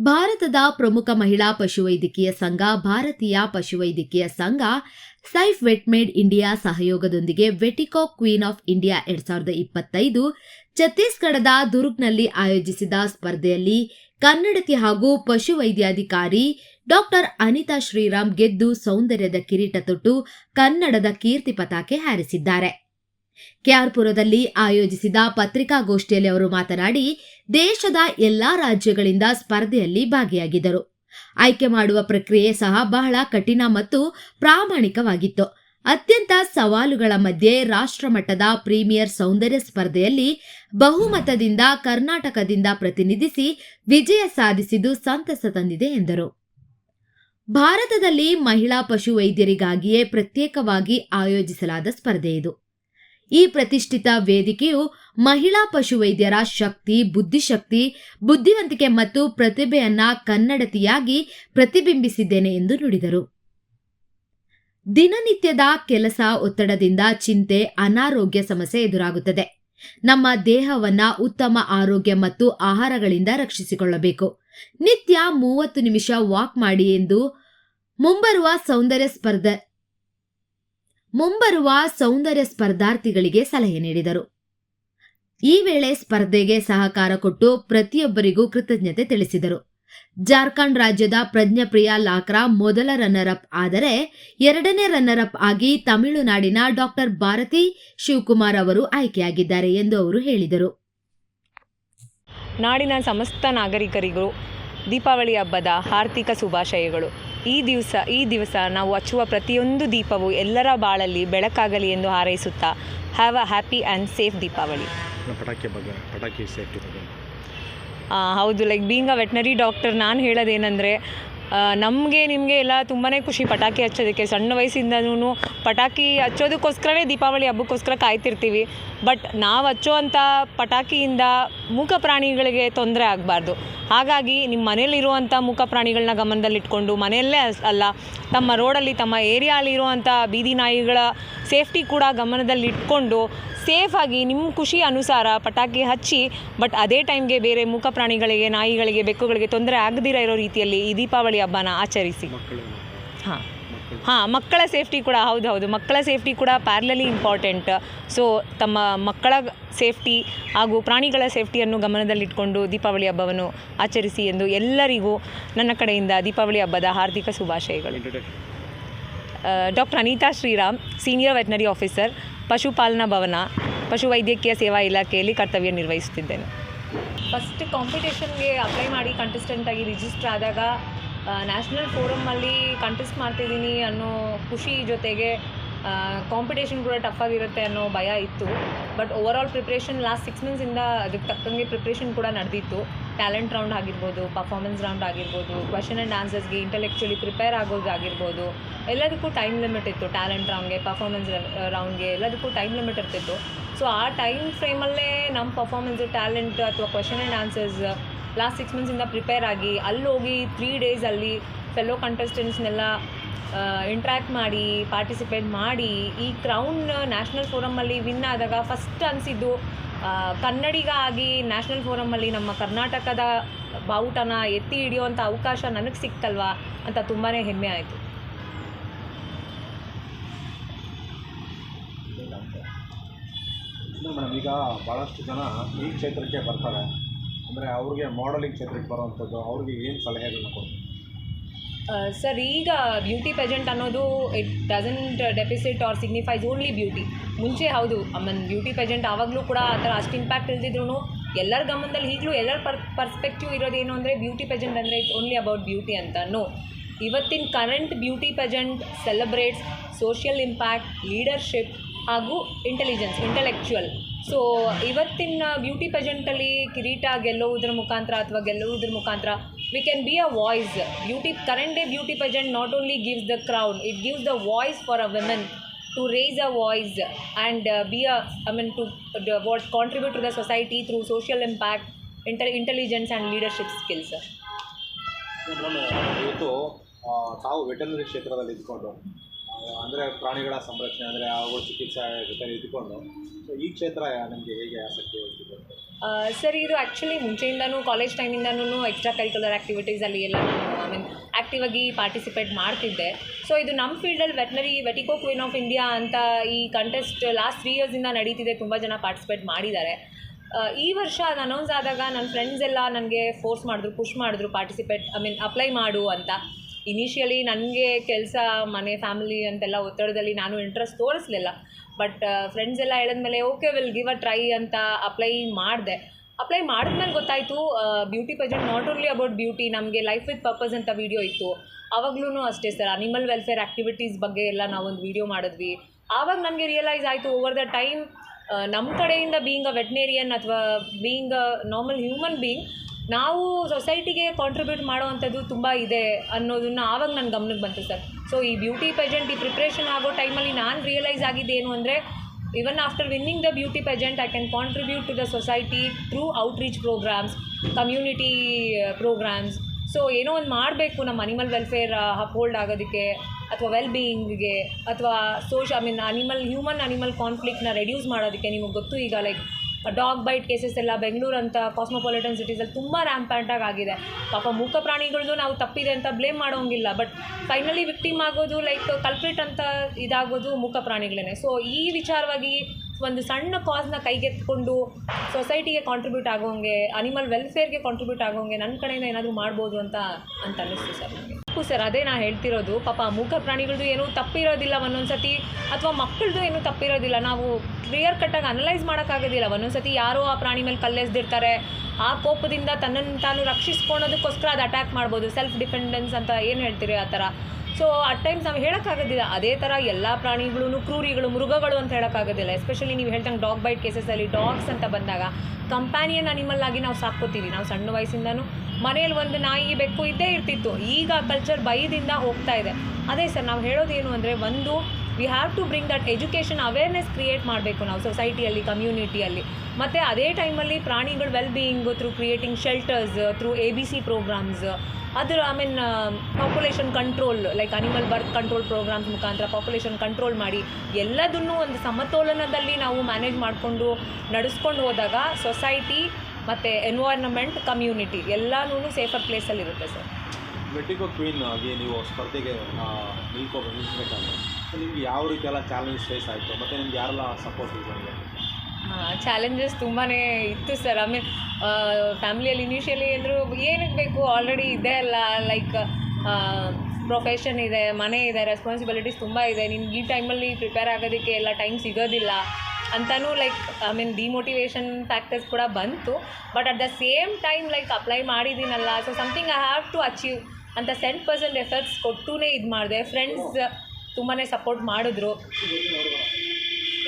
ಭಾರತದ ಪ್ರಮುಖ ಮಹಿಳಾ ಪಶುವೈದ್ಯಕೀಯ ಸಂಘ, ಭಾರತೀಯ ಪಶುವೈದ್ಯಕೀಯ ಸಂಘ, ಸೈಫ್ ವೆಟ್ಮೇಡ್ ಇಂಡಿಯಾ ಸಹಯೋಗದೊಂದಿಗೆ ವೆಟಿಕೋ ಕ್ವೀನ್ ಆಫ್ ಇಂಡಿಯಾ ಎರಡ್ ಸಾವಿರದ ಇಪ್ಪತ್ತೈದು ಛತ್ತೀಸ್ಗಢದ ದುರ್ಗ್ನಲ್ಲಿ ಆಯೋಜಿಸಿದ ಸ್ಪರ್ಧೆಯಲ್ಲಿ ಕನ್ನಡತಿ ಹಾಗೂ ಪಶುವೈದ್ಯಾಧಿಕಾರಿ ಡಾಕ್ಟರ್ ಅನಿತಾ ಶ್ರೀರಾಮ್ ಗೆದ್ದು ಸೌಂದರ್ಯದ ಕಿರೀಟ ತೊಟ್ಟು ಕನ್ನಡದ ಕೀರ್ತಿ ಪತಾಕೆ ಹಾರಿಸಿದ್ದಾರೆ. ಕೆಆರ್ಪುರದಲ್ಲಿ ಆಯೋಜಿಸಿದ ಪತ್ರಿಕಾಗೋಷ್ಠಿಯಲ್ಲಿ ಅವರು ಮಾತನಾಡಿ, ದೇಶದ ಎಲ್ಲಾ ರಾಜ್ಯಗಳಿಂದ ಸ್ಪರ್ಧೆಯಲ್ಲಿ ಭಾಗಿಯಾಗಿದ್ದರು. ಆಯ್ಕೆ ಮಾಡುವ ಪ್ರಕ್ರಿಯೆ ಸಹ ಬಹಳ ಕಠಿಣ ಮತ್ತು ಪ್ರಾಮಾಣಿಕವಾಗಿತ್ತು. ಅತ್ಯಂತ ಸವಾಲುಗಳ ಮಧ್ಯೆ ರಾಷ್ಟ್ರಮಟ್ಟದ ಪ್ರೀಮಿಯರ್ ಸೌಂದರ್ಯ ಸ್ಪರ್ಧೆಯಲ್ಲಿ ಬಹುಮತದಿಂದ ಕರ್ನಾಟಕದಿಂದ ಪ್ರತಿನಿಧಿಸಿ ವಿಜಯ ಸಾಧಿಸಿದ್ದು ಸಂತಸ ತಂದಿದೆ ಎಂದರು. ಭಾರತದಲ್ಲಿ ಮಹಿಳಾ ಪಶುವೈದ್ಯರಿಗಾಗಿಯೇ ಪ್ರತ್ಯೇಕವಾಗಿ ಆಯೋಜಿಸಲಾದ ಸ್ಪರ್ಧೆ ಇದು. ಈ ಪ್ರತಿಷ್ಠಿತ ವೇದಿಕೆಯು ಮಹಿಳಾ ಪಶುವೈದ್ಯರ ಶಕ್ತಿ, ಬುದ್ಧಿಶಕ್ತಿ, ಬುದ್ಧಿವಂತಿಕೆ ಮತ್ತು ಪ್ರತಿಭೆಯನ್ನ ಕನ್ನಡತಿಯಾಗಿ ಪ್ರತಿಬಿಂಬಿಸಿದ್ದೇನೆ ಎಂದು ನುಡಿದರು. ದಿನನಿತ್ಯದ ಕೆಲಸ ಒತ್ತಡದಿಂದ ಚಿಂತೆ, ಅನಾರೋಗ್ಯ ಸಮಸ್ಯೆ ಎದುರಾಗುತ್ತದೆ. ನಮ್ಮ ದೇಹವನ್ನ ಉತ್ತಮ ಆರೋಗ್ಯ ಮತ್ತು ಆಹಾರಗಳಿಂದ ರಕ್ಷಿಸಿಕೊಳ್ಳಬೇಕು. ನಿತ್ಯ ಮೂವತ್ತು ನಿಮಿಷ ವಾಕ್ ಮಾಡಿ ಎಂದು ಮುಂಬರುವ ಸೌಂದರ್ಯ ಸ್ಪರ್ಧೆ ಮುಂಬರುವ ಸೌಂದರ್ಯ ಸ್ಪರ್ಧಾರ್ಥಿಗಳಿಗೆ ಸಲಹೆ ನೀಡಿದರು. ಈ ವೇಳೆ ಸ್ಪರ್ಧೆಗೆ ಸಹಕಾರ ಕೊಟ್ಟು ಪ್ರತಿಯೊಬ್ಬರಿಗೂ ಕೃತಜ್ಞತೆ ತಿಳಿಸಿದರು. ಜಾರ್ಖಂಡ್ ರಾಜ್ಯದ ಪ್ರಜ್ಞಪ್ರಿಯಾ ಲಾಕ್ರಾ ಮೊದಲ ರನ್ನರ್ ಅಪ್ ಆದರೆ ಎರಡನೇ ರನ್ನರ್ ಅಪ್ ಆಗಿ ತಮಿಳುನಾಡಿನ ಡಾಕ್ಟರ್ ಭಾರತಿ ಶಿವಕುಮಾರ್ ಅವರು ಆಯ್ಕೆಯಾಗಿದ್ದಾರೆ ಎಂದು ಅವರು ಹೇಳಿದರು. ನಾಡಿನ ಸಮಸ್ತ ನಾಗರಿಕರಿಗೂ ದೀಪಾವಳಿ ಹಬ್ಬದ ಆರ್ಥಿಕ ಶುಭಾಶಯಗಳು. ಈ ದಿವಸ ಈ ದಿವಸ ನಾವು ಹಚ್ಚುವ ಪ್ರತಿಯೊಂದು ದೀಪವು ಎಲ್ಲರ ಬಾಳಲ್ಲಿ ಬೆಳಕಾಗಲಿ ಎಂದು ಹಾರೈಸುತ್ತಾ have a happy and safe Deepavali. ಪಟಾಕಿ ಬಗ್ಗೆ ಪಟಾಕಿ ಸೇಫ್ಟಿ ಬಗ್ಗೆ. ಹೌದು like being a veterinary doctor ನಾನು ಹೇಳೋದೇನೆಂದರೆ ನಮಗೆ ನಿಮಗೆ ಎಲ್ಲ ತುಂಬಾ ಖುಷಿ ಪಟಾಕಿ ಹಚ್ಚೋದಕ್ಕೆ. ಸಣ್ಣ ವಯಸ್ಸಿಂದನೂ ಪಟಾಕಿ ಹಚ್ಚೋದಕ್ಕೋಸ್ಕರವೇ ದೀಪಾವಳಿ ಹಬ್ಬಕ್ಕೋಸ್ಕರ ಕಾಯ್ತಿರ್ತೀವಿ. ಬಟ್ ನಾವು ಹಚ್ಚೋವಂಥ ಪಟಾಕಿಯಿಂದ ಮೂಕ ಪ್ರಾಣಿಗಳಿಗೆ ತೊಂದರೆ ಆಗಬಾರ್ದು. ಹಾಗಾಗಿ ನಿಮ್ಮ ಮನೇಲಿರುವಂಥ ಮೂಕ ಪ್ರಾಣಿಗಳನ್ನ ಗಮನದಲ್ಲಿಟ್ಕೊಂಡು ಮನೆಯಲ್ಲೇ ಅಲ್ಲ ತಮ್ಮ ರೋಡಲ್ಲಿ ತಮ್ಮ ಏರಿಯಾಲಿರುವಂಥ ಬೀದಿ ನಾಯಿಗಳ ಸೇಫ್ಟಿ ಕೂಡ ಗಮನದಲ್ಲಿಟ್ಕೊಂಡು ಸೇಫಾಗಿ ನಿಮ್ಮ ಖುಷಿ ಅನುಸಾರ ಪಟಾಕಿ ಹಚ್ಚಿ ಬಟ್ ಅದೇ ಟೈಮ್ಗೆ ಬೇರೆ ಮೂಕ ಪ್ರಾಣಿಗಳಿಗೆ ನಾಯಿಗಳಿಗೆ ಬೆಕ್ಕುಗಳಿಗೆ ತೊಂದರೆ ಆಗದಿರ ಇರೋ ರೀತಿಯಲ್ಲಿ ಈ ದೀಪಾವಳಿ ಹಬ್ಬನ ಆಚರಿಸಿ. ಹಾಂ. ಹಾಂ, ಮಕ್ಕಳ ಸೇಫ್ಟಿ ಕೂಡ, ಹೌದು ಹೌದು. ಮಕ್ಕಳ ಸೇಫ್ಟಿ ಕೂಡ ಪ್ಯಾರ್ಲಲಿ ಇಂಪಾರ್ಟೆಂಟ್ ಸೊ ತಮ್ಮ ಮಕ್ಕಳ ಸೇಫ್ಟಿ ಹಾಗೂ ಪ್ರಾಣಿಗಳ ಸೇಫ್ಟಿಯನ್ನು ಗಮನದಲ್ಲಿಟ್ಟುಕೊಂಡು ದೀಪಾವಳಿ ಹಬ್ಬವನ್ನು ಆಚರಿಸಿ ಎಂದು ಎಲ್ಲರಿಗೂ ನನ್ನ ಕಡೆಯಿಂದ ದೀಪಾವಳಿ ಹಬ್ಬದ ಹಾರ್ದಿಕ ಶುಭಾಶಯಗಳು. Doctor Anita Sriram senior veterinary officer ಪಶುಪಾಲನಾ ಭವನ ಪಶುವೈದ್ಯಕೀಯ ಸೇವಾ ಇಲಾಖೆಯಲ್ಲಿ ಕರ್ತವ್ಯ ನಿರ್ವಹಿಸುತ್ತಿದ್ದೇನೆ. ಫಸ್ಟ್ ಕಾಂಪಿಟೇಷನ್ಗೆ ಅಪ್ಲೈ ಮಾಡಿ ಕಂಟೆಸ್ಟೆಂಟಾಗಿ ರಿಜಿಸ್ಟರ್ ಆದಾಗ ನ್ಯಾಷನಲ್ ಫೋರಮಲ್ಲಿ ಕಂಟೆಸ್ಟ್ ಮಾಡ್ತಿದ್ದೀನಿ ಅನ್ನೋ ಖುಷಿ ಜೊತೆಗೆ ಕಾಂಪಿಟೇಷನ್ ಕೂಡ ಟಫ್ ಆಗಿರುತ್ತೆ ಅನ್ನೋ ಭಯ ಇತ್ತು. But overall preparation last six ಮಂತ್ಸಿಂದ ಅದಕ್ಕೆ ತಕ್ಕಂಗೆ ಪ್ರಿಪ್ರೇಷನ್ ಕೂಡ ನಡೆದಿತ್ತು. ಟ್ಯಾಲೆಂಟ್ ರೌಂಡ್ ಆಗಿರ್ಬೋದು ಪರ್ಫಾರ್ಮೆನ್ಸ್ ರೌಂಡ್ ಆಗಿರ್ಬೋದು ಕ್ವೆಶನ್ ಆ್ಯಂಡ್ ಆನ್ಸರ್ಸ್ಗೆ ಇಂಟೆಲೆಕ್ಚುಲಿ ಪ್ರಿಪೇರ್ ಆಗೋದಾಗಿರ್ಬೋದು ಎಲ್ಲದಕ್ಕೂ ಟೈಮ್ ಲಿಮಿಟ್ ಇತ್ತು ಟ್ಯಾಲೆಂಟ್ ರೌಂಡ್ಗೆ ಪರ್ಫಾರ್ಮೆನ್ಸ್ ರೌಂಡ್ಗೆ ಎಲ್ಲದಕ್ಕೂ ಟೈಮ್ ಲಿಮಿಟ್ ಇರ್ತಿತ್ತು. ಸೊ ಆ ಟೈಮ್ ಫ್ರೇಮಲ್ಲೇ ನಮ್ಮ ಪರ್ಫಾರ್ಮೆನ್ಸ್ ಟ್ಯಾಲೆಂಟ್ ಅಥವಾ question and answers last six ಮಂತ್ಸಿಂದ prepare ಆಗಿ, ಅಲ್ಲಿ ಹೋಗಿ ತ್ರೀ ಡೇಸಲ್ಲಿ ಫೆಲೋ ಕಂಟೆಸ್ಟೆಂಟ್ಸ್ನೆಲ್ಲ ಇಂಟ್ರ್ಯಾಕ್ಟ್ ಮಾಡಿ ಪಾರ್ಟಿಸಿಪೇಟ್ ಮಾಡಿ, ಈ ಕ್ರೌನ್ ನ್ಯಾಷನಲ್ ಫೋರಮಲ್ಲಿ ವಿನ್ ಆದಾಗ ಫಸ್ಟ್ ಅನಿಸಿದ್ದು ಕನ್ನಡಿಗ ಆಗಿ ನ್ಯಾಷನಲ್ ಫೋರಮಲ್ಲಿ ನಮ್ಮ ಕರ್ನಾಟಕದ ಬಾವುಟನ ಎತ್ತಿ ಹಿಡಿಯುವಂಥ ಅವಕಾಶ ನನಗೆ ಸಿಕ್ತಲ್ವಾ ಅಂತ ತುಂಬಾ ಹೆಮ್ಮೆ ಆಯಿತು. ಮೇಡಮ್ ಈಗ ಭಾಳಷ್ಟು ಜನ ಈ ಕ್ಷೇತ್ರಕ್ಕೆ ಬರ್ತಾರೆ. ಅಂದರೆ ಅವ್ರಿಗೆ ಮಾಡಲಿಂಗ್ ಕ್ಷೇತ್ರಕ್ಕೆ ಬರುವಂಥದ್ದು, ಅವ್ರಿಗೆ ಏನು ಸಲಹೆಗಳನ್ನ ಕೊಡ್ತೀವಿ ಸರ್, ಈಗ ಬ್ಯೂಟಿ ಪೆಜೆಂಟ್ ಅನ್ನೋದು it doesn't deficit or signifies only beauty ಮುಂಚೆ ಹೌದು, ಅಮ್ಮನ್ ಬ್ಯೂಟಿ ಪೆಜೆಂಟ್ ಆವಾಗಲೂ ಕೂಡ ಆ ಥರ ಅಷ್ಟು ಇಂಪ್ಯಾಕ್ಟ್ ಇಲ್ದಿದ್ರು ಎಲ್ಲರ ಗಮನದಲ್ಲಿ ಈಗಲೂ ಎಲ್ಲರ ಪರ್ ಪರ್ಸ್ಪೆಕ್ಟಿವ್ ಇರೋದೇನು ಅಂದರೆ ಬ್ಯೂಟಿ ಪೆಜೆಂಟ್ ಅಂದರೆ ಇಟ್ಸ್ ಓನ್ಲಿ ಅಬೌಟ್ ಬ್ಯೂಟಿ ಅಂತ. ನೋ ಇವತ್ತಿನ current beauty pageant celebrates social impact leadership ಹಾಗೂ ಇಂಟೆಲಿಜೆನ್ಸ್ ಇಂಟೆಲೆಕ್ಚುಯಲ್ ಸೊ ಇವತ್ತಿನ ಬ್ಯೂಟಿ ಪೆಜೆಂಟಲ್ಲಿ ಕಿರೀಟ ಗೆಲ್ಲುವುದರ ಮುಖಾಂತರ ಅಥವಾ ಗೆಲ್ಲುವುದರ ಮುಖಾಂತರ we can be a voice beauty current day beauty pageant not only gives the crown it gives the voice for a women to raise a voice and be a I mean to what contribute to the society through social impact social intelligence and leadership skills ತಾವು veterinary ಕ್ಷೇತ್ರದಲ್ಲಿ ಇದ್ಕೊಂಡು ಅಂದರೆ ಪ್ರಾಣಿಗಳ ಸಂರಕ್ಷಣೆ ಅಂದರೆ ಅವುಗಳ ಚಿಕಿತ್ಸೆ ಜೊತೆ ಇದ್ದುಕೊಂಡು ಸೊ ಈ ಕ್ಷೇತ್ರ ನಿಮಗೆ ಹೇಗೆ ಆಸಕ್ತಿ ಹೋಗ್ತಿದೆ ಸರ್, ಇದು ಆ್ಯಕ್ಚುಲಿ ಮುಂಚೆಯಿಂದನೂ ಕಾಲೇಜ್ ಟೈಮಿಂದನೂ ಎಕ್ಸ್ಟ್ರಾ ಕರಿಕ್ಯುಲರ್ ಆ್ಯಕ್ಟಿವಿಟೀಸಲ್ಲಿ ಎಲ್ಲ ನಾನು ಐ ಮೀನ್ ಆ್ಯಕ್ಟಿವ್ ಆಗಿ ಪಾರ್ಟಿಸಿಪೇಟ್ ಮಾಡ್ತಿದ್ದೆ. ಸೊ ಇದು ನಮ್ಮ ಫೀಲ್ಡಲ್ಲಿ veterinary Vetico queen of India ಅಂತ ಈ ಕಂಟೆಸ್ಟ್ ಲಾಸ್ಟ್ ತ್ರೀ ಇಯರ್ಸಿಂದ ನಡೀತಿದೆ, ತುಂಬ ಜನ ಪಾರ್ಟಿಸಿಪೇಟ್ ಮಾಡಿದ್ದಾರೆ. ಈ ವರ್ಷ ಅದು ಅನೌನ್ಸ್ ಆದಾಗ ನನ್ನ ಫ್ರೆಂಡ್ಸ್ ಎಲ್ಲ ನನಗೆ ಫೋರ್ಸ್ ಮಾಡಿದ್ರು ಪುಷ್ ಮಾಡಿದ್ರು ಪಾರ್ಟಿಸಿಪೇಟ್ ಐ ಮೀನ್ ಅಪ್ಲೈ ಮಾಡು ಅಂತ. ಇನಿಷಿಯಲಿ ನನಗೆ ಕೆಲಸ, ಮನೆ ಫ್ಯಾಮಿಲಿ ಅಂತೆಲ್ಲ ಒತ್ತಡದಲ್ಲಿ ನಾನು ಇಂಟ್ರೆಸ್ಟ್ ತೋರಿಸ್ಲಿಲ್ಲ. ಬಟ್ ಫ್ರೆಂಡ್ಸ್ ಎಲ್ಲ ಹೇಳಿದ್ಮೇಲೆ okay will give a try ಅಂತ ಅಪ್ಲೈ ಮಾಡಿದೆ. ಅಪ್ಲೈ ಮಾಡಿದ್ಮೇಲೆ ಗೊತ್ತಾಯಿತು beauty pageant not only about beauty ನಮಗೆ ಲೈಫ್ ವಿತ್ ಪರ್ಪಸ್ ಅಂತ ವೀಡಿಯೋ ಇತ್ತು. ಆವಾಗಲೂ ಅಷ್ಟೇ ಸರ್ ಅನಿಮಲ್ ವೆಲ್ಫೇರ್ ಆ್ಯಕ್ಟಿವಿಟೀಸ್ ಬಗ್ಗೆ ಎಲ್ಲ ನಾವೊಂದು ವೀಡಿಯೋ ಮಾಡಿದ್ವಿ. ಆವಾಗ ನನಗೆ ರಿಯಲೈಸ್ ಆಯಿತು ಓವರ್ ದ ಟೈಮ್ ನಮ್ಮ ಕಡೆಯಿಂದ ಬೀಯಿಂಗ್ ಅ ವೆಟ್ನೇರಿಯನ್ ಅಥವಾ being a normal human being ನಾವು ಸೊಸೈಟಿಗೆ ಕಾಂಟ್ರಿಬ್ಯೂಟ್ ಮಾಡುವಂಥದ್ದು ತುಂಬ ಇದೆ ಅನ್ನೋದನ್ನ ಆವಾಗ ನನ್ನ ಗಮನಕ್ಕೆ ಬಂತು ಸರ್. ಸೊ ಈ ಬ್ಯೂಟಿ ಪೆಜೆಂಟ್ ಈ ಪ್ರಿಪ್ರೇಷನ್ ಆಗೋ ಟೈಮಲ್ಲಿ ನಾನು ರಿಯಲೈಸ್ ಆಗಿದ್ದೇನು ಅಂದರೆ even after winning the beauty pageant I can contribute to the society through outreach programmes community programmes so ಏನೋ ಒಂದು ಮಾಡಬೇಕು ನಮ್ಮ ಅನಿಮಲ್ ವೆಲ್ಫೇರ್ ಅಪ್ಹೋಲ್ಡ್ ಆಗೋದಕ್ಕೆ, ಅಥವಾ ವೆಲ್ ಬೀಯಿಂಗ್ಗೆ ಅಥವಾ ಸೋಷ I mean animal human animal ಕಾನ್ಫ್ಲಿಕ್ಟ್ನ reduce ಮಾಡೋದಕ್ಕೆ ನಿಮಗೆ ಗೊತ್ತು ಈಗ ಲೈಕ್ ಡಾಗ್ ಬೈಟ್ ಕೇಸಸ್ ಎಲ್ಲ ಬೆಂಗಳೂರು ಅಂತ ಕಾಸ್ಮೋಪಾಲಿಟನ್ ಸಿಟೀಸಲ್ಲಿ ತುಂಬ ರ್ಯಾಂಪ್ಯಾಂಟಾಗಿ ಆಗಿದೆ. ಪಾಪ ಮೂಕ ಪ್ರಾಣಿಗಳದ್ದು ನಾವು ತಪ್ಪಿದೆ ಅಂತ ಬ್ಲೇಮ್ ಮಾಡೋಂಗಿಲ್ಲ ಬಟ್ ಫೈನಲಿ ವಿಕ್ಟಿಮ್ ಆಗೋದು ಲೈಕ್ ಕಲ್ಪ್ರಿಟ್ ಅಂತ ಇದಾಗೋದು ಮೂಕ ಪ್ರಾಣಿಗಳೇ ಸೊ ಈ ವಿಚಾರವಾಗಿ ಒಂದು ಸಣ್ಣ ಕಾಸ್ನ ಕೈಗೆತ್ಕೊಂಡು ಸೊಸೈಟಿಗೆ ಕಾಂಟ್ರಿಬ್ಯೂಟ್ ಆಗೋಂಗೆ ಅನಿಮಲ್ ವೆಲ್ಫೇರ್ಗೆ ಕಾಂಟ್ರಿಬ್ಯೂಟ್ ಆಗೋಂಗೆ ನನ್ನ ಕಡೆಯಿಂದ ಏನಾದರೂ ಮಾಡ್ಬೋದು ಅಂತ ಅಂತ ಅನ್ನಿಸ್ತು ಸರ್ ಹೌದು ಸರ್, ಅದೇ ನಾ ಹೇಳ್ತಿರೋದು. ಪಾಪ ಮೂಕ ಪ್ರಾಣಿಗಳದ್ದು ಏನೂ ತಪ್ಪಿರೋದಿಲ್ಲ ಒಂದೊಂದು ಸತಿ ಅಥವಾ ಮಕ್ಕಳದ್ದು ಏನೂ ತಪ್ಪಿರೋದಿಲ್ಲ. ನಾವು ಕ್ಲಿಯರ್ ಕಟ್ಟಾಗಿ ಅನಲೈಸ್ ಮಾಡೋಕ್ಕಾಗೋದಿಲ್ಲ. ಒಂದೊಂದು ಸತಿ ಯಾರೋ ಆ ಪ್ರಾಣಿ ಮೇಲೆ ಕಲ್ಲೆಸ್ದಿರ್ತಾರೆ. ಆ ಕೋಪದಿಂದ ತನ್ನನ್ನು ತಾನು ರಕ್ಷಿಸ್ಕೊಳೋದಕ್ಕೋಸ್ಕರ ಅದು ಅಟ್ಯಾಕ್ ಮಾಡ್ಬೋದು. ಸೆಲ್ಫ್ ಡಿಪೆಂಡೆನ್ಸ್ ಅಂತ ಏನು ಹೇಳ್ತೀರಿ ಆ ಥರ. ಸೊ ಅಟ್ ಟೈಮ್ಸ್ ನಾವು ಹೇಳೋಕ್ಕಾಗೋದಿಲ್ಲ. ಅದೇ ಥರ ಎಲ್ಲ ಪ್ರಾಣಿಗಳು ಕ್ರೂರಿಗಳು, ಮೃಗಗಳು ಅಂತ ಹೇಳೋಕ್ಕಾಗೋದಿಲ್ಲ. ಎಸ್ಪೆಷಲಿ ನೀವು ಹೇಳ್ತಂಗೆ ಡಾಗ್ ಬೈಟ್ ಕೇಸಸಲ್ಲಿ ಡಾಗ್ಸ್ ಅಂತ ಬಂದಾಗ ಕಂಪ್ಯಾನಿಯನ್ ಅನಿಮಲ್ ಆಗಿ ನಾವು ಸಾಕ್ಕೋತೀವಿ. ನಾವು ಸಣ್ಣ ವಯಸ್ಸಿಂದನೂ ಮನೆಯಲ್ಲಿ ಒಂದು ನಾಯಿ ಬೆಕ್ಕು ಇದ್ದೇ ಇರ್ತಿತ್ತು. ಈಗ ಕಲ್ಚರ್ ಭಯದಿಂದ ಹೋಗ್ತಾ ಇದೆ. ಅದೇ ಸರ್, ನಾವು ಹೇಳೋದೇನು ಅಂದರೆ ಒಂದು we have to bring that education awareness create ಮಾಡಬೇಕು ನಾವು ಸೊಸೈಟಿಯಲ್ಲಿ ಕಮ್ಯುನಿಟಿಯಲ್ಲಿ ಮತ್ತು ಅದೇ ಟೈಮಲ್ಲಿ ಪ್ರಾಣಿಗಳ well being through creating shelters through A B C programmes ಅದರ I mean population control like animal birth control programmes ಮುಖಾಂತರ ಪಾಪ್ಯುಲೇಷನ್ ಕಂಟ್ರೋಲ್ ಮಾಡಿ ಎಲ್ಲದನ್ನೂ ಒಂದು ಸಮತೋಲನದಲ್ಲಿ ನಾವು ಮ್ಯಾನೇಜ್ ಮಾಡಿಕೊಂಡು ನಡೆಸ್ಕೊಂಡು ಹೋದಾಗ ಸೊಸೈಟಿ ಮತ್ತು ಎನ್ವೈರ್ನಮೆಂಟ್ ಕಮ್ಯುನಿಟಿ ಎಲ್ಲನೂ ಸೇಫರ್ ಪ್ಲೇಸಲ್ಲಿರುತ್ತೆ ಸರ್ ಮೆಟಿಕೋ ಕ್ವೀನ್ ಆಗಿ ನೀವು ಸ್ಪರ್ಧೆಗೆ ನಿಲ್ಕೋಬೇಕು ನಿಲ್ಕೋ ನಿಲ್ಸ್ಬೇಕಾದ್ರೆ, ನಿಮ್ಗೆ ಯಾವ ರೀತಿ ಎಲ್ಲ ಚಾಲೆಂಜ್ ಫೇಸ್ ಆಯಿತು? ಮತ್ತು ನಿಮ್ಗೆ ಯಾರೆಲ್ಲ ಸಪೋರ್ಟ್ ಇದೆ ಚಾಲೆಂಜಸ್ ತುಂಬಾ ಇತ್ತು ಸರ್ ಐ ಮೀನ್ ಫ್ಯಾಮಿಲಿಯಲ್ಲಿ ಇನಿಷಿಯಲಿ ಅಂದರು ಏನಕ್ಕೆ ಬೇಕು ಆಲ್ರೆಡಿ ಇದೆ ಅಲ್ಲ ಲೈಕ್ ಪ್ರೊಫೆಷನ್ ಇದೆ, ಮನೆ ಇದೆ ರೆಸ್ಪಾನ್ಸಿಬಿಲಿಟೀಸ್ ತುಂಬ ಇದೆ. ನಿಮ್ಗೆ ಈ ಟೈಮಲ್ಲಿ ಪ್ರಿಪೇರ್ ಆಗೋದಕ್ಕೆ ಎಲ್ಲ ಟೈಮ್ ಸಿಗೋದಿಲ್ಲ ಅಂತಲೂ like I mean demotivation factors ಕೂಡ ಬಂತು. But at the same time like apply ಮಾಡಿದ್ದೀನಲ್ಲ so something I have to achieve ಅಂತ ಸೆಂಟ್ ಪರ್ಸೆಂಟ್ ಎಫರ್ಟ್ಸ್ ಕೊಟ್ಟೂ ಇದು ಮಾಡಿದೆ ಫ್ರೆಂಡ್ಸ್ ತುಂಬಾ ಸಪೋರ್ಟ್ ಮಾಡಿದ್ರು.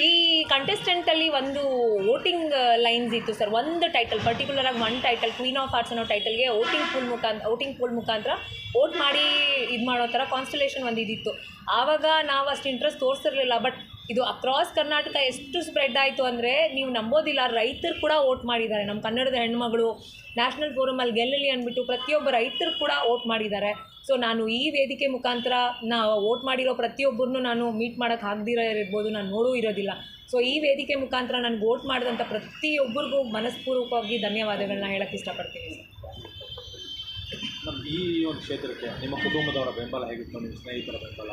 ಈ ಕಂಟೆಸ್ಟೆಂಟಲ್ಲಿ ಒಂದು ವೋಟಿಂಗ್ ಲೈನ್ಸ್ ಇತ್ತು ಸರ್. ಒಂದು ಟೈಟಲ್ ಪರ್ಟಿಕ್ಯುಲರ್ ಆಗಿ one title queen of arts ಅನ್ನೋ ಟೈಟಲ್ಗೆ ವೋಟಿಂಗ್ ಪೂಲ್ ಮುಖಾಂತರ ವೋಟಿಂಗ್ ಪೂಲ್ ಮುಖಾಂತರ ವೋಟ್ ಮಾಡಿ ಇದು ಮಾಡೋ ಥರ ಕಾನ್ಸ್ಟಲೇಷನ್ ಒಂದು ಇದಿತ್ತು. ಆವಾಗ ನಾವು ಅಷ್ಟು ಇಂಟ್ರೆಸ್ಟ್ ತೋರಿಸಿರ್ಲಿಲ್ಲ ಬಟ್ ಇದು ಅಕ್ರಾಸ್ ಕರ್ನಾಟಕ ಎಷ್ಟು ಸ್ಪ್ರೆಡ್ ಆಯಿತು ಅಂದರೆ ನೀವು ನಂಬೋದಿಲ್ಲ. ರೈತರು ಕೂಡ ವೋಟ್ ಮಾಡಿದ್ದಾರೆ. ನಮ್ಮ ಕನ್ನಡದ ಹೆಣ್ಮಗಳು ನ್ಯಾಷನಲ್ ಫೋರಮಲ್ಲಿ ಗೆಲ್ಲಲಿ ಅಂದ್ಬಿಟ್ಟು ಪ್ರತಿಯೊಬ್ಬ ರೈತರು ಕೂಡ ವೋಟ್ ಮಾಡಿದ್ದಾರೆ. ಸೊ ನಾನು ಈ ವೇದಿಕೆ ಮುಖಾಂತರ ನಾ ವೋಟ್ ಮಾಡಿರೋ ಪ್ರತಿಯೊಬ್ಬರನ್ನು ನಾನು ಮೀಟ್ ಮಾಡೋಕ್ಕೆ ಆಗದಿರೋ ಇರ್ಬೋದು. ನಾನು ನೋಡೂ ಇರೋದಿಲ್ಲ. ಸೊ ಈ ವೇದಿಕೆ ಮುಖಾಂತರ ನನಗೆ ವೋಟ್ ಮಾಡಿದಂಥ ಪ್ರತಿಯೊಬ್ಬರಿಗೂ ಮನಸ್ಪೂರ್ವಕವಾಗಿ ಧನ್ಯವಾದಗಳನ್ನ ಹೇಳಕ್ಕೆ ಇಷ್ಟಪಡ್ತೀನಿ. ನಮ್ಮ ಈ ಒಂದು ಕ್ಷೇತ್ರಕ್ಕೆ ನಿಮ್ಮ ಕುಟುಂಬದವರ ಬೆಂಬಲ ಹೇಗಿತ್ತು? ನಿಮ್ಮ ಸ್ನೇಹಿತರ ಬೆಂಬಲ?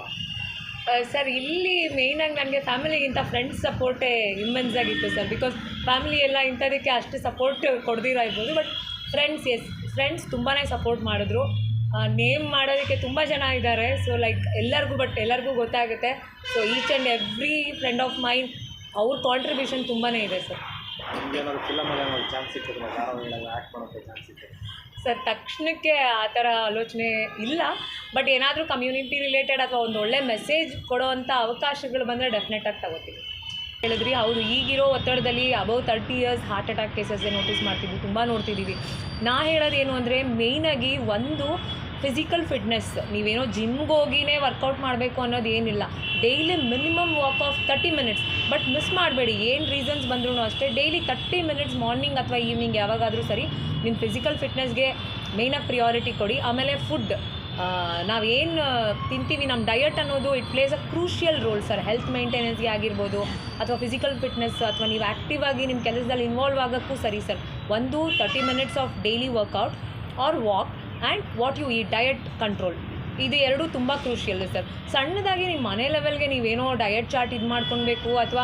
ಸರ್, ಇಲ್ಲಿ ಮೇಯ್ನಾಗಿ ನನಗೆ ಫ್ಯಾಮಿಲಿಗಿಂತ ಫ್ರೆಂಡ್ಸ್ ಸಪೋರ್ಟೇ ಇಮ್ಮೆನ್ಸ್ ಆಗಿತ್ತು ಸರ್. ಬಿಕಾಸ್ ಫ್ಯಾಮಿಲಿ ಎಲ್ಲ ಇಂಥದಕ್ಕೆ ಅಷ್ಟು ಸಪೋರ್ಟ್ ಕೊಡ್ದಿರ ಇರ್ಬೋದು ಬಟ್ ಫ್ರೆಂಡ್ಸ್ ಎಸ್ ಫ್ರೆಂಡ್ಸ್ ತುಂಬಾ ಸಪೋರ್ಟ್ ಮಾಡಿದ್ರು ನೇಮ್ ಮಾಡೋದಕ್ಕೆ ತುಂಬ ಜನ ಇದ್ದಾರೆ ಸೊ ಲೈಕ್ ಎಲ್ಲರಿಗೂ ಬಟ್ ಎಲ್ಲರಿಗೂ ಗೊತ್ತಾಗುತ್ತೆ. So each and every friend of mind ಅವ್ರ ಕಾಂಟ್ರಿಬ್ಯೂಷನ್ ತುಂಬಾ ಇದೆ ಸರ್. ಚಾನ್ಸ್ ಸಿಕ್ಕಿದ್ರೆ ಆ್ಯಕ್ಟ್ ಮಾಡೋಕ್ಕೆ ಚಾನ್ಸ್ ಸಿಕ್ಕಿದೆ ಸರ್, ತಕ್ಷಣಕ್ಕೆ ಆ ಥರ ಆಲೋಚನೆ ಇಲ್ಲ. ಬಟ್ ಏನಾದರೂ ಕಮ್ಯುನಿಟಿ ರಿಲೇಟೆಡ್ ಅಥವಾ ಒಂದು ಒಳ್ಳೆ ಮೆಸೇಜ್ ಕೊಡೋವಂಥ ಅವಕಾಶಗಳು ಬಂದರೆ ಡೆಫಿನೆಟಾಗಿ ತಗೋತೀವಿ. ಹೇಳಿದ್ರಿ ಅವರು ಈಗಿರೋ ಒತ್ತಡದಲ್ಲಿ above thirty years heart attack ಕೇಸಸ್ಸೇ notice ಮಾಡ್ತಿದ್ವಿ, ತುಂಬ ನೋಡ್ತಿದ್ದೀವಿ. ನಾ ಹೇಳೋದೇನು ಅಂದರೆ ಮೇಯ್ನಾಗಿ ಒಂದು ಫಿಸಿಕಲ್ ಫಿಟ್ನೆಸ್ ನೀವೇನೋ ಜಿಮ್ಗೆ ಹೋಗಿನೇ ವರ್ಕೌಟ್ ಮಾಡಬೇಕು ಅನ್ನೋದು ಏನಿಲ್ಲ. Daily minimum walk of thirty minutes but miss ಮಾಡಬೇಡಿ, ಏನು ರೀಸನ್ಸ್ ಬಂದ್ರೂ ಅಷ್ಟೇ ಡೈಲಿ ತರ್ಟಿ ಮಿನಿಟ್ಸ್ ಮಾರ್ನಿಂಗ್ ಅಥವಾ ಈವ್ನಿಂಗ್ ಯಾವಾಗಾದರೂ ಸರಿ ನಿಮ್ಮ ಫಿಸಿಕಲ್ ಫಿಟ್ನೆಸ್ಗೆ ಮೇಯ್ನಾಗಿ ಪ್ರಿಯಾರಿಟಿ ಕೊಡಿ. ಆಮೇಲೆ ಫುಡ್ ನಾವೇನು ತಿಂತೀವಿ ನಮ್ಮ ಡಯಟ್ ಅನ್ನೋದು it plays a crucial role sir health ಮೇಂಟೆನೆನ್ಸ್ಗೆ ಆಗಿರ್ಬೋದು, ಅಥವಾ ಫಿಸಿಕಲ್ ಫಿಟ್ನೆಸ್ ಅಥವಾ ನೀವು ಆ್ಯಕ್ಟಿವ್ ಆಗಿ ನಿಮ್ಮ ಕೆಲಸದಲ್ಲಿ ಇನ್ವಾಲ್ವ್ ಆಗೋಕ್ಕೂ ಸರಿ ಸರ್ ಒಂದು thirty minutes of daily workout or walk and what you ಈ ಡಯಟ್ ಕಂಟ್ರೋಲ್ ಇದು ಎರಡೂ ತುಂಬ ಕ್ರೂಷಿಯಲ್ ಸರ್. ಸಣ್ಣದಾಗಿ ನಿಮ್ಮ ಮನೆ ಲೆವೆಲ್ಗೆ ನೀವೇನೋ ಡಯಟ್ ಚಾರ್ಟ್ ಇದು ಮಾಡ್ಕೊಳ್ಬೇಕು ಅಥವಾ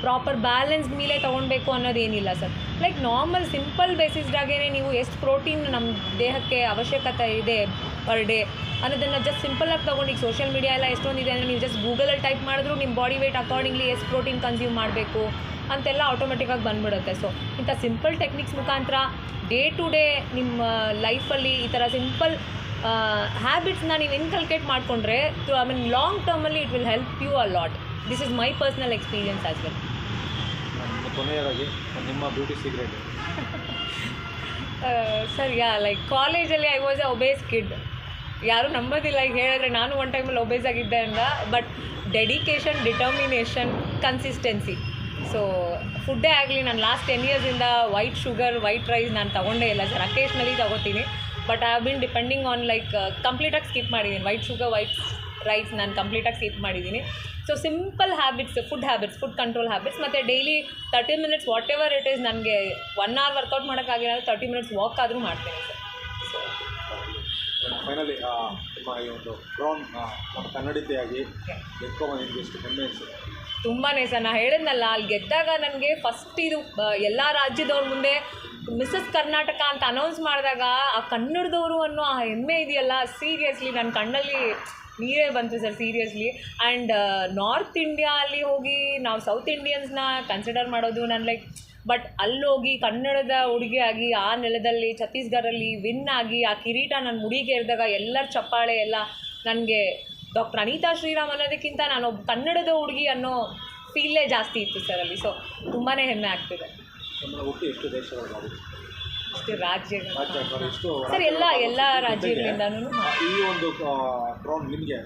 ಪ್ರಾಪರ್ ಬ್ಯಾಲೆನ್ಸ್ ಮೇಲೆ ತೊಗೊಳ್ಬೇಕು ಅನ್ನೋದೇನಿಲ್ಲ ಸರ್. ಲೈಕ್ ನಾರ್ಮಲ್ ಸಿಂಪಲ್ ಬೇಸಿಸ್ಡಾಗೇ ನೀವು ಎಷ್ಟು ಪ್ರೋಟೀನ್ ನಮ್ಮ ದೇಹಕ್ಕೆ ಅವಶ್ಯಕತೆ ಇದೆ ಪರ್ ಡೇ ಅನ್ನೋದನ್ನು ಜಸ್ಟ್ ಸಿಂಪಲಾಗಿ ತೊಗೊಂಡು ಈಗ ಸೋಷಿಯಲ್ ಮೀಡಿಯಾ ಎಲ್ಲ ಎಷ್ಟೊಂದಿದೆ ಅಂದರೆ ನೀವು ಜಸ್ಟ್ ಗೂಗಲಲ್ಲಿ ಟೈಪ್ ಮಾಡಿದ್ರು ನಿಮ್ಮ ಬಾಡಿ ವೇಟ್ ಅಕಾರ್ಡಿಂಗ್ಲಿ ಎಷ್ಟು ಪ್ರೋಟೀನ್ ಕನ್ಸ್ಯೂಮ್ ಮಾಡಬೇಕು ಅಂತೆಲ್ಲ ಆಟೋಮೆಟಿಕ್ಕಾಗಿ ಬಂದ್ಬಿಡುತ್ತೆ. ಸೊ ಇಂಥ ಸಿಂಪಲ್ ಟೆಕ್ನಿಕ್ಸ್ ಮುಖಾಂತರ ಡೇ ಟು ಡೇ ನಿಮ್ಮ ಲೈಫಲ್ಲಿ ಈ ಥರ ಸಿಂಪಲ್ ಹ್ಯಾಬಿಟ್ಸ್ನ ನೀವು ಇನ್ಕಲ್ಕೇಟ್ ಮಾಡಿಕೊಂಡ್ರೆ I mean long ಟರ್ಮಲ್ಲಿ it will help you a lot this is my personal experience as well ಕೊನೆಯದಾಗಿ ನಿಮ್ಮ beauty secret sir yeah like ಕಾಲೇಜಲ್ಲಿ I was a obese kid ಯಾರೂ ನಂಬೋದಿಲ್ಲ. ಈಗ ಹೇಳಿದ್ರೆ ನಾನು ಒನ್ ಟೈಮಲ್ಲಿ ಒಬೇಸ್ ಆಗಿದ್ದೆ ಅಂದ but dedication determination consistency so ಫುಡ್ಡೇ ಆಗಲಿ, ನಾನು ಲಾಸ್ಟ್ ಟೆನ್ ಇಯರ್ಸಿಂದ ವೈಟ್ ಶುಗರ್ ವೈಟ್ ರೈಸ್ ನಾನು ತೊಗೊಂಡೇ ಇಲ್ಲ. Sir occasionally ತೊಗೋತೀನಿ. But I been depending on like ಕಂಪ್ಲೀಟಾಗಿ ಸ್ಕಿಪ್ ಮಾಡಿದ್ದೀನಿ ವೈಟ್ ಶುಗರ್ ವೈಟ್ ರೈಸ್ ನಾನು ಕಂಪ್ಲೀಟಾಗಿ ಸ್ಕಿಪ್ ಮಾಡಿದ್ದೀನಿ so simple habits food habits food control habits ಮತ್ತು daily thirty minutes whatever it is ನನಗೆ ಒನ್ ಅವರ್ ವರ್ಕೌಟ್ ಮಾಡೋಕ್ಕಾಗಿಲ್ಲ thirty minutes walk ಆದರೂ ಮಾಡ್ತೇನೆ ಸರ್. ಫೈನಲಿ ನಿಮ್ಮ ಈ ಒಂದು ಕ್ರೌನ್ ನಮ್ಮ ಕನ್ನಡಿತೆಯಾಗಿ ನಿಮಗೆ ಎಷ್ಟು ಹೆಮ್ಮೆ ಅನಿಸುತ್ತೆ ತುಂಬಾ ಸರ್ ನಾನು ಹೇಳಿದ್ನಲ್ಲ, ಅಲ್ಲಿ ಗೆದ್ದಾಗ ನನಗೆ ಫಸ್ಟ್ ಇದು ಎಲ್ಲ ರಾಜ್ಯದವ್ರ ಮುಂದೆ ಮಿಸಸ್ ಕರ್ನಾಟಕ ಅಂತ ಅನೌನ್ಸ್ ಮಾಡಿದಾಗ ಆ ಕನ್ನಡದವರು ಅನ್ನೋ ಆ ಹೆಮ್ಮೆ ಇದೆಯಲ್ಲ ಸೀರಿಯಸ್ಲಿ ನನ್ನ ಕಣ್ಣಲ್ಲಿ ನೀರೇ ಬಂತು sir seriously and north India ಅಲ್ಲಿ ಹೋಗಿ ನಾವು ಸೌತ್ ಇಂಡಿಯನ್ಸ್ನ ಕನ್ಸಿಡರ್ ಮಾಡೋದು, ನಾನು ಲೈಕ್ ಬಟ್ ಅಲ್ಲೋಗಿ ಕನ್ನಡದ ಹುಡುಗಿ ಆಗಿ ಆ ನೆಲದಲ್ಲಿ ಛತ್ತೀಸ್ಗಢಲ್ಲಿ ವಿನ್ ಆಗಿ ಆ ಕಿರೀಟ ನನ್ನ ಮುಡಿಗೆ ಇರಿದಾಗ ಎಲ್ಲರ ಚಪ್ಪಾಳೆ ಎಲ್ಲ ನನಗೆ ಡಾಕ್ಟರ್ ಅನಿತಾ ಶ್ರೀರಾಮ್ ಅನ್ನೋದಕ್ಕಿಂತ ನಾನು ಕನ್ನಡದ ಹುಡುಗಿ ಅನ್ನೋ ಫೀಲೇ ಜಾಸ್ತಿ ಇತ್ತು ಸರ್ ಅಲ್ಲಿ. ಸೊ ತುಂಬಾ ಹೆಮ್ಮೆ ಆಗ್ತಿದೆ. ಅಷ್ಟು ರಾಜ್ಯ ಸರ್ ಎಲ್ಲ ಎಲ್ಲ ರಾಜ್ಯಗಳಿಂದ ರಾಜ್ಯಗಳಿಂದನೂ ಈ ಒಂದು ನಿಮಗೆ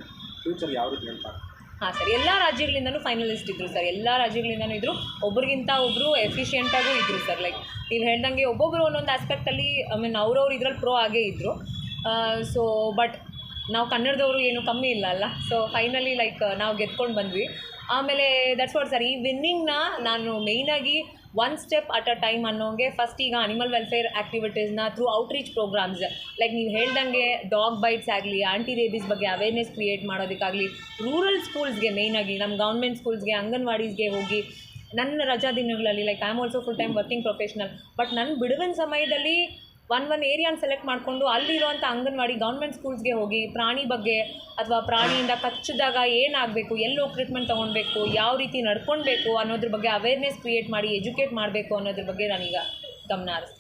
ಫ್ಯೂಚರ್ ಯಾವ ರೀತಿ ಹೇಳ್ತಾರೆ? ಹಾಂ, ಸರ್. ಎಲ್ಲ ರಾಜ್ಯಗಳಿಂದನೂ ಫೈನಲಿಸ್ಟ್ ಇದ್ದರು ಸರ್ ಎಲ್ಲ ರಾಜ್ಯಗಳಿಂದನೂ ಇದ್ದರು ಒಬ್ರಿಗಿಂತ ಒಬ್ಬರು ಎಫಿಷಿಯೆಂಟಾಗೂ ಇದ್ದರು ಸರ್ ಲೈಕ್ ನೀವು ಹೇಳ್ದಂಗೆ ಒಬ್ಬೊಬ್ಬರು ಒಂದೊಂದು ಆಸ್ಪೆಕ್ಟಲ್ಲಿ ಐ ಮೀನ್ ಅವ್ರವ್ರು ಇದ್ರಲ್ಲಿ ಪ್ರೋ ಆಗೇ ಇದ್ದರು ಸೊ ಬಟ್ ನಾವು ಕನ್ನಡದವರು ಏನು ಕಮ್ಮಿ ಇಲ್ಲ ಅಲ್ಲ. ಸೊ ಫೈನಲಿ ಲೈಕ್ ನಾವು ಗೆದ್ಕೊಂಡು ಬಂದ್ವಿ. ಆಮೇಲೆ ದಟ್ಸ್ ವಾಟ್ ಸರ್ ಈ ವಿನ್ನಿಂಗ್ನ ನಾನು ಮೇಯ್ನಾಗಿ one step at a time ಅನ್ನೋಂಗೆ first ಈಗ ಅನಿಮಲ್ ವೆಲ್ಫೇರ್ ಆ್ಯಕ್ಟಿವಿಟೀಸ್ನ ಥ್ರೂ ಔಟ್ರೀಚ್ ಪ್ರೋಗ್ರಾಮ್ಸ್ ಲೈಕ್ ನೀವು ಹೇಳ್ದಂಗೆ ಡಾಗ್ ಬೈಟ್ಸ್ ಆಗಲಿ ಆಂಟಿ ರೇಬೀಸ್ ಬಗ್ಗೆ ಅವೇರ್ನೆಸ್ ಕ್ರಿಯೇಟ್ ಮಾಡೋದಕ್ಕಾಗಲಿ ರೂರಲ್ ಸ್ಕೂಲ್ಸ್ಗೆ ಮೇಯ್ನಾಗಿ ನಮ್ಮ ಗೌರ್ಮೆಂಟ್ ಸ್ಕೂಲ್ಸ್ಗೆ ಅಂಗನವಾಡೀಸ್ಗೆ ಹೋಗಿ, ನನ್ನ ರಜಾ ದಿನಗಳಲ್ಲಿ like I am also full time working professional but ನನ್ನ ಬಿಡುವಿನ ಸಮಯದಲ್ಲಿ ಒನ್ ಒನ್ ಏರಿಯಾನ ಸೆಲೆಕ್ಟ್ ಮಾಡಿಕೊಂಡು ಅಲ್ಲಿರುವಂಥ ಅಂಗನವಾಡಿ ಗೌರ್ಮೆಂಟ್ ಸ್ಕೂಲ್ಸ್ಗೆ ಹೋಗಿ ಪ್ರಾಣಿ ಬಗ್ಗೆ ಅಥವಾ ಪ್ರಾಣಿಯಿಂದ ಕಚ್ಚಿದಾಗ ಏನಾಗಬೇಕು, ಎಲ್ಲೋ ಟ್ರೀಟ್ಮೆಂಟ್ ತೊಗೊಳ್ಬೇಕು, ಯಾವ ರೀತಿ ನಡ್ಕೊಳ್ಬೇಕು ಅನ್ನೋದ್ರ ಬಗ್ಗೆ ಅವೇರ್ನೆಸ್ ಕ್ರಿಯೇಟ್ ಮಾಡಿ ಎಜುಕೇಟ್ ಮಾಡಬೇಕು ಅನ್ನೋದ್ರ ಬಗ್ಗೆ ನಾನೀಗ ಗಮನ ಹರಿಸ್ತೀನಿ.